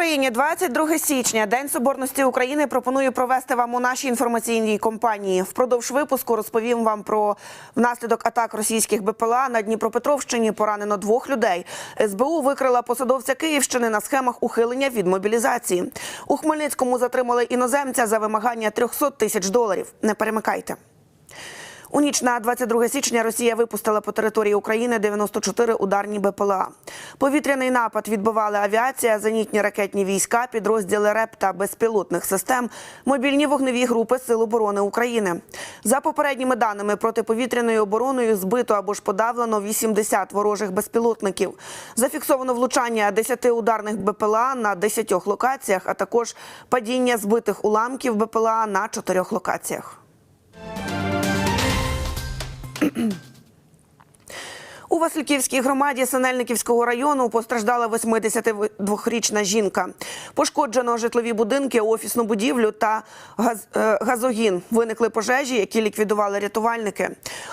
Україні 22 січня. День соборності України пропоную провести вам у нашій інформаційній компанії. Впродовж випуску розповім вам про внаслідок атак російських БПЛА на Дніпропетровщині. Поранено двох людей. СБУ викрила посадовця Київщини на схемах ухилення від мобілізації. У Хмельницькому затримали іноземця за вимагання 300 тисяч доларів. Не перемикайте. У ніч на 22 січня Росія випустила по території України 94 ударні БПЛА. Повітряний напад відбивали авіація, зенітні ракетні війська, підрозділи РЕП та безпілотних систем, мобільні вогневі групи Сил оборони України. За попередніми даними протиповітряною обороною збито або ж подавлено 80 ворожих безпілотників. Зафіксовано влучання 10 ударних БПЛА на 10 локаціях, а також падіння збитих уламків БПЛА на 4 локаціях. У Васильківській громаді Синельниківського району постраждала 82-річна жінка. Пошкоджено житлові будинки, офісну будівлю та газ, е, газогін. Виникли пожежі, які ліквідували рятувальники.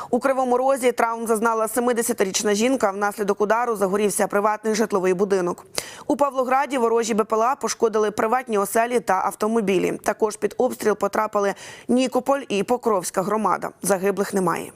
У Кривому Розі травм зазнала 70-річна жінка. Внаслідок удару загорівся приватний житловий будинок. У Павлограді ворожі БПЛА пошкодили приватні оселі та автомобілі. Також під обстріл потрапили Нікополь і Покровська громада. Загиблих немає.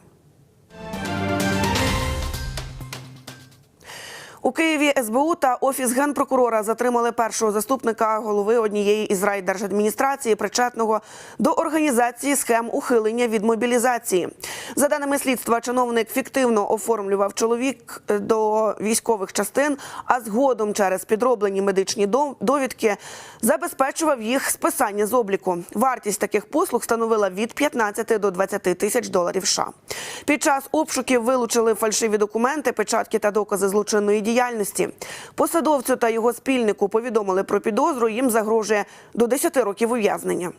У Києві СБУ та офіс генпрокурора затримали першого заступника голови однієї із райдержадміністрації, причетного до організації схем ухилення від мобілізації. За даними слідства, чиновник фіктивно оформлював чоловік е, до військових частин, а згодом через підроблені медичні довідки забезпечував їх списання з обліку. Вартість таких послуг становила від 15 до 20 тисяч доларів. США. Під час обшуків вилучили фальшиві документи, печатки та докази злочинної діяльності. Посадовцю та його спільнику повідомили про підозру. Їм загрожує до 10 років ув'язнення.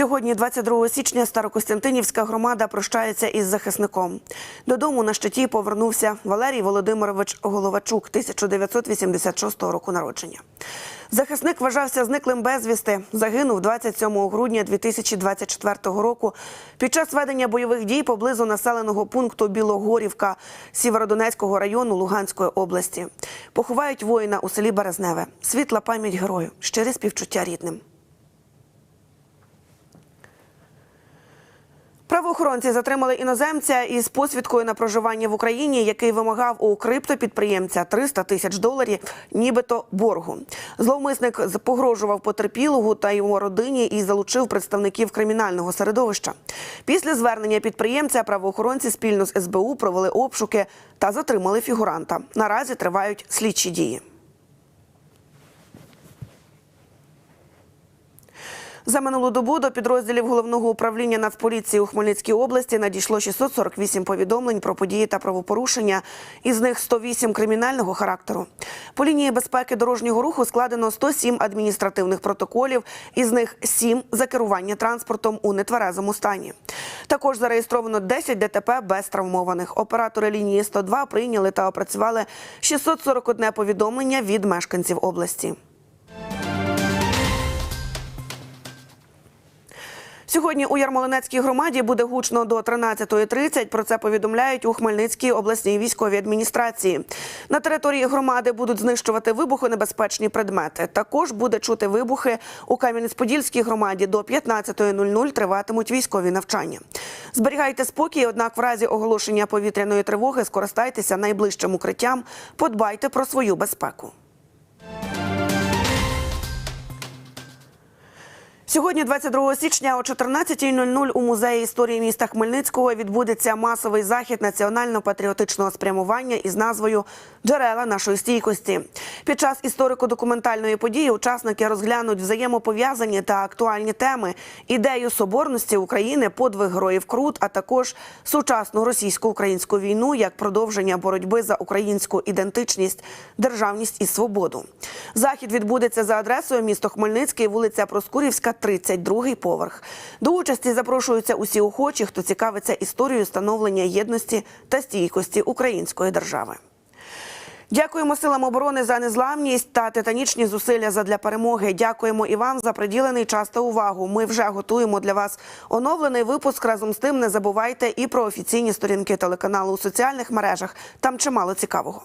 Сьогодні, 22 січня, Старокостянтинівська громада прощається із захисником. Додому на щиті повернувся Валерій Володимирович Головачук, 1986 року народження. Захисник вважався зниклим безвісти. Загинув 27 грудня 2024 року під час ведення бойових дій поблизу населеного пункту Білогорівка Сєвєродонецького району Луганської області. Поховають воїна у селі Березневе. Світла пам'ять герою, щирі співчуття рідним. Правоохоронці затримали іноземця із посвідкою на проживання в Україні, який вимагав у криптопідприємця 300 тисяч доларів, нібито боргу. Зловмисник погрожував потерпілого та його родині і залучив представників кримінального середовища. Після звернення підприємця правоохоронці спільно з СБУ провели обшуки та затримали фігуранта. Наразі тривають слідчі дії. За минулу добу до підрозділів головного управління Нацполіції у Хмельницькій області надійшло 648 повідомлень про події та правопорушення, із них 108 кримінального характеру. По лінії безпеки дорожнього руху складено 107 адміністративних протоколів, із них 7 за керування транспортом у нетверезому стані. Також зареєстровано 10 ДТП без травмованих. Оператори лінії 102 прийняли та опрацювали 641 повідомлення від мешканців області. Сьогодні у Ярмолинецькій громаді буде гучно до 13.30. Про це повідомляють у Хмельницькій обласній військовій адміністрації. На території громади будуть знищувати вибухонебезпечні предмети. Також буде чути вибухи у Кам'янець-Подільській громаді. До 15.00 триватимуть військові навчання. Зберігайте спокій, однак в разі оголошення повітряної тривоги скористайтеся найближчим укриттям. Подбайте про свою безпеку. Сьогодні, 22 січня, о 14.00 у музеї історії міста Хмельницького відбудеться масовий захід національно-патріотичного спрямування із назвою Джерела нашої стійкості. Під час історико-документальної події учасники розглянуть взаємопов'язані та актуальні теми, ідею соборності України, подвиг героїв Крут, а також сучасну російсько-українську війну як продовження боротьби за українську ідентичність, державність і свободу. Захід відбудеться за адресою місто Хмельницький, вулиця Проскурівська, 32 поверх. До участі запрошуються усі охочі, хто цікавиться історією становлення єдності та стійкості української держави. Дякуємо силам оборони за незламність та титанічні зусилля задля перемоги. Дякуємо і вам за приділений час та увагу. Ми вже готуємо для вас оновлений випуск. Разом з тим не забувайте і про офіційні сторінки телеканалу у соціальних мережах. Там чимало цікавого.